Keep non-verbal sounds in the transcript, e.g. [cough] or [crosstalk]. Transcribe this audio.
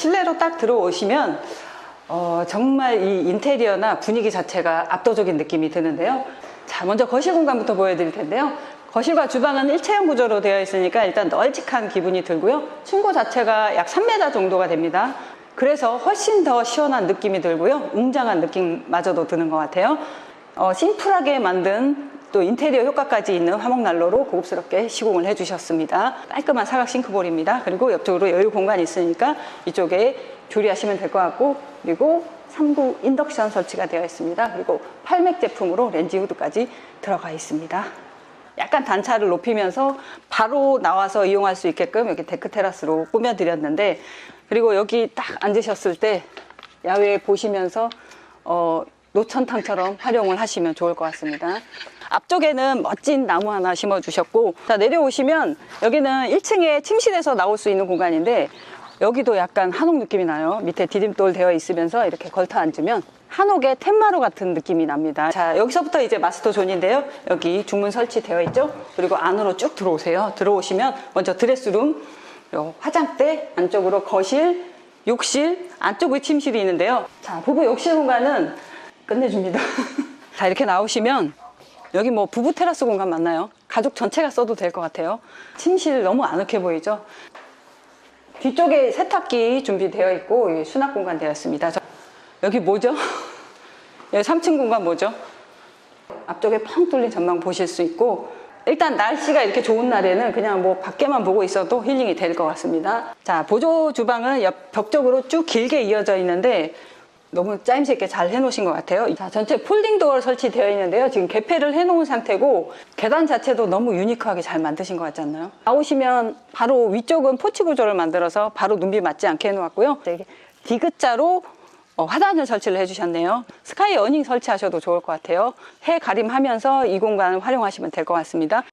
실내로 딱 들어오시면 어, 정말 이 인테리어나 분위기 자체가 압도적인 느낌이 드는데요. 자, 먼저 거실 공간부터 보여드릴 텐데요. 거실과 주방은 일체형 구조로 되어 있으니까 일단 널찍한 기분이 들고요. 층고 자체가 약 3m 정도가 됩니다. 그래서 훨씬 더 시원한 느낌이 들고요. 웅장한 느낌마저도 드는 것 같아요. 어, 심플하게 만든 또 인테리어 효과까지 있는 화목난로로 고급스럽게 시공을 해주셨습니다. 깔끔한 사각 싱크볼입니다. 그리고 옆쪽으로 여유 공간이 있으니까 이쪽에 조리하시면 될 것 같고 그리고 3구 인덕션 설치가 되어 있습니다. 그리고 8맥 제품으로 렌지 후드까지 들어가 있습니다. 약간 단차를 높이면서 바로 나와서 이용할 수 있게끔 여기 데크 테라스로 꾸며드렸는데 그리고 여기 딱 앉으셨을 때 야외 보시면서 어, 노천탕처럼 활용을 하시면 좋을 것 같습니다. 앞쪽에는 멋진 나무 하나 심어 주셨고 자 내려오시면 여기는 1층에 침실에서 나올 수 있는 공간인데 여기도 약간 한옥 느낌이 나요. 밑에 디딤돌 되어 있으면서 이렇게 걸터 앉으면 한옥의 텐마루 같은 느낌이 납니다. 자, 여기서부터 이제 마스터 존인데요. 여기 중문 설치되어 있죠. 그리고 안으로 쭉 들어오세요. 들어오시면 먼저 드레스룸, 요 화장대, 안쪽으로 거실, 욕실, 안쪽에 침실이 있는데요. 자, 부부 욕실 공간은 끝내줍니다. [laughs] 자, 이렇게 나오시면 여기 뭐 부부 테라스 공간 맞나요? 가족 전체가 써도 될 것 같아요. 침실 너무 아늑해 보이죠? 뒤쪽에 세탁기 준비되어 있고 수납 공간. 저- 여기 뭐죠? [laughs] 여기 3층 공간 뭐죠? 앞쪽에 펑 뚫린 전망 보실 수 있고 일단 날씨가 이렇게 좋은 날에는 그냥 뭐 밖에만 보고 있어도 힐링이 될 것 같습니다. 자, 보조 주방은 옆 벽 쪽으로 쭉 길게 이어져 있는데 너무 짜임새 있게 잘 해놓으신 것 같아요. 자, 전체 폴딩 도어 설치되어 있는데요. 지금 개폐를 해놓은 상태고 계단 자체도 너무 유니크하게 잘 만드신 것 같지 않나요? 나오시면 바로 위쪽은 포치 구조를 만들어서 바로 눈비 맞지 않게 해놓았고요. 디귿자로 어, 화단을 설치를 해주셨네요. 스카이 어닝 설치하셔도 좋을 것 같아요. 해 가림하면서 이 공간을 활용하시면 될 것 같습니다.